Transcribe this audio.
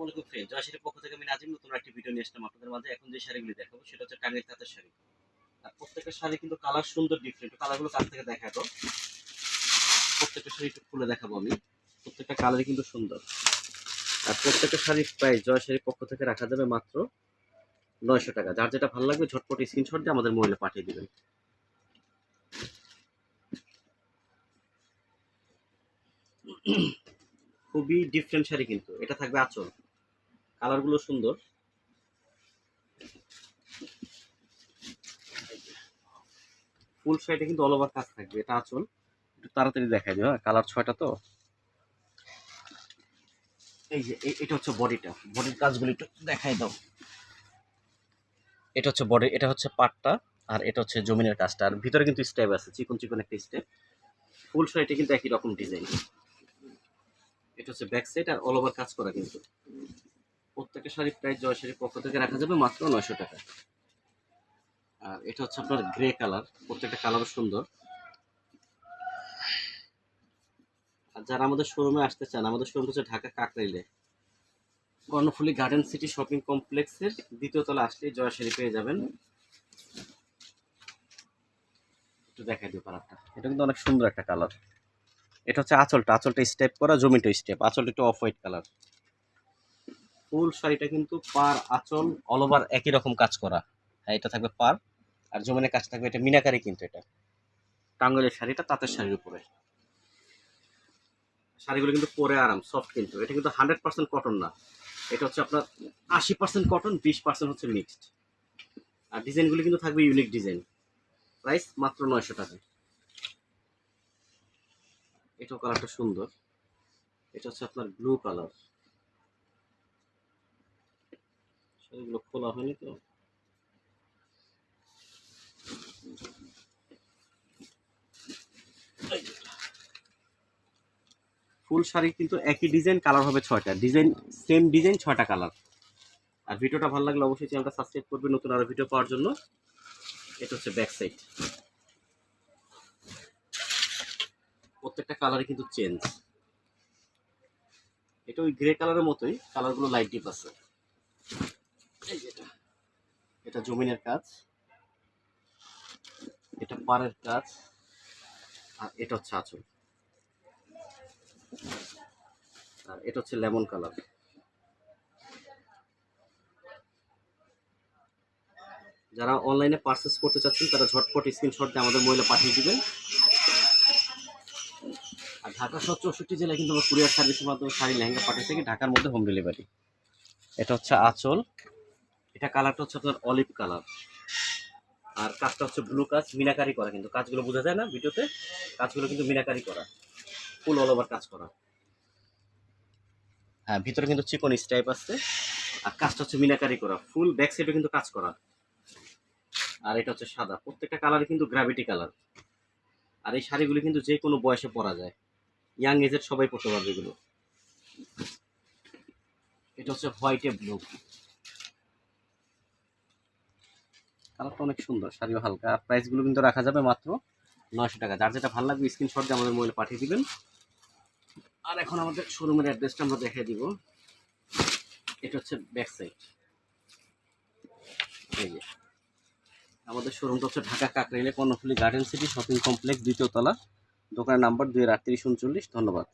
আসসালামু আলাইকুম ফ্রেন্ড জয়শ্রীর পক্ষ থেকে আমি নাজিম, নতুন একটি ভিডিও নিয়ে আসলাম আপনাদের মাঝে। এখন যে শাড়িগুলি দেখাবো, সেটা হচ্ছে টাঙ্গের তাঁতের শাড়ি। আর প্রত্যেকটা শাড়ি কিন্তু কালার সুন্দর ডিফারেন্ট কালারগুলো কাছ থেকে দেখা তো প্রত্যেকটা শাড়ি খুলে দেখাবো আমি। প্রত্যেকটা কালারই কিন্তু সুন্দর। আর প্রত্যেকটা শাড়ির প্রাইস জয়শ্রীর পক্ষ থেকে রাখা যাবে মাত্র নয়শো টাকা। যার যেটা ভালো লাগবে, ঝটপট স্ক্রিনশট দিয়ে আমাদের মোবাইলে পাঠিয়ে দিবেন। খুবই ডিফারেন্ট শাড়ি কিন্তু। এটা থাকবে আঁচল। কালারগুলো সুন্দর। ফুল শাড়িটা কিন্তু অল ওভার কাজ থাকবে, এটা আঁচল। একটু তাড়াতাড়ি দেখাই দিও হ্যাঁ কালার ছয়টা তো। এই যে এটা হচ্ছে বডিটা। বডির কাজগুলো একটু দেখাই দাও। এটা হচ্ছে বডি, এটা হচ্ছে পাটটা, আর এটা হচ্ছে জমিনের কাজটা। আর ভিতরে কিন্তু স্টেপ আছে, চিকন চিকন একটা স্টেপ ফুল শাড়িটা কিন্তু একই রকম ডিজাইন এটা হচ্ছে ব্যাক সাইড আর অল ওভার কাজ করা কিন্তু। প্রত্যেকটা শাড়ি প্রাইস জয় শাড়ির পক্ষ থেকে রাখা যাবে মাত্র নয়শো টাকা। আর এটা হচ্ছে আপনার গ্রে কালার প্রত্যেকটা কালারও সুন্দর। আর যারা আমাদের শোরুমে আসতে চান, আমাদের শোরুম হচ্ছে ঢাকা কাকরাইলে। কর্ণফুলি গার্ডেন সিটি শপিং কমপ্লেক্সের দ্বিতীয় তলা আসলে জয় শাড়ি পেয়ে যাবেন। একটু দেখাই দিও কালারটা এটা কিন্তু অনেক সুন্দর একটা কালার এটা হচ্ছে আঁচলটা আঁচলটা স্টেপ করা, জমিটা স্টেপ আঁচলটা একটু অফ হোয়াইট কালার ফুল শাড়িটা কিন্তু পার আঁচল অল ওভার একই রকম কাজ করা। হ্যাঁ এটা থাকবে পার আর জমিনের কাজ থাকবে এটা মিনাকারি কিন্তু এটা। টাঙ্গলের শাড়িটা তাঁতের শাড়ির উপরে। শাড়িগুলো কিন্তু পরে আরাম সফট কিন্তু। এটা কিন্তু হান্ড্রেড পার্সেন্ট কটন না। এটা হচ্ছে আপনার আশি পার্সেন্ট কটন বিশ পার্সেন্ট হচ্ছে মিক্সড আর ডিজাইনগুলো কিন্তু থাকবে ইউনিক ডিজাইন। প্রাইস মাত্র নয়শো টাকা। এটাও কালারটা সুন্দর। এটা হচ্ছে আপনার ব্লু কালার শাড়িগুলো খোলা হয়নি তো। ফুল শাড়ি কিন্তু একই ডিজাইন, কালার হবে ছয়টা। ডিজাইন সেম ডিজাইন, ছয়টা কালার। আর ভিডিওটা ভালো লাগলে অবশ্যই চ্যানেলটা সাবস্ক্রাইব করবে নতুন আরও ভিডিও পাওয়ার জন্য। এটা হচ্ছে ব্যাক সাইড প্রত্যেকটা কালারই কিন্তু চেঞ্জ এটা ওই গ্রে কালারের মতোই কালারগুলো লাইট ডিপ আছে। এটা। জমিনের কাজ। এটা পাড়ের কাজ। আর এটা হচ্ছে আঁচল। আর এটা হচ্ছে লেমন কালার। যারা অনলাইনে পারচেস করতে চাচ্ছেন, তারা ঝটপট স্ক্রিনশট দিয়ে আমাদের মহিলা পাঠিয়ে দিবেন। আর ঢাকা সহ চৌষট্টি জেলায় কিন্তু আমরা কুরিয়ার সার্ভিসের মাধ্যমে শাড়ি লেহেঙ্গা পাঠিয়ে থাকি ঢাকার মধ্যে হোম ডেলিভারি এটা হচ্ছে আঁচল। এটা কালারটা হচ্ছে আপনার অলিভ কালার। আর কাজটা হচ্ছে ব্লু কাজ, মিনাকারি করা। কিন্তু কাজগুলো বোঝা যায় না ভিডিওতে, কাজগুলো কিন্তু মিনাকারি করা। ফুল অল ওভার কাজ করা। হ্যাঁ ভিতরে কিন্তু চিকন স্টাইপ আছে। আর কাজটা হচ্ছে মিনাকারি করা। ফুল ব্যাক সাইডে কিন্তু কাজ করা। আর এটা হচ্ছে সাদা। প্রত্যেকটা কালার কিন্তু গ্র্যাভিটি কালার আর এই শাড়িগুলো কিন্তু যে কোনো বয়সে পরা যায়। ইয়াং এজের সবাই পরতে পারবে এগুলো। এটা হচ্ছে হোয়াইট ব্লু কালারটা অনেক সুন্দর, শাড়িও হালকা। আর প্রাইসগুলো কিন্তু রাখা যাবে মাত্র নয়শো টাকা। যার যেটা ভালো লাগবে স্ক্রিনশট দিয়ে আমাদের মোবাইলে পাঠিয়ে দিবেন। আর এখন আমাদের শোরুমের অ্যাড্রেসটা আমরা দেখিয়ে দিব। এটা হচ্ছে ব্যাক সাইড এই যে। আমাদের শোরুমটা হচ্ছে Dhaka কাকরাইলে Karnaphuli garden city shopping complex দ্বিতীয় তলা। দোকানের নাম্বার দুই আটত্রিশ উনচল্লিশ। ধন্যবাদ।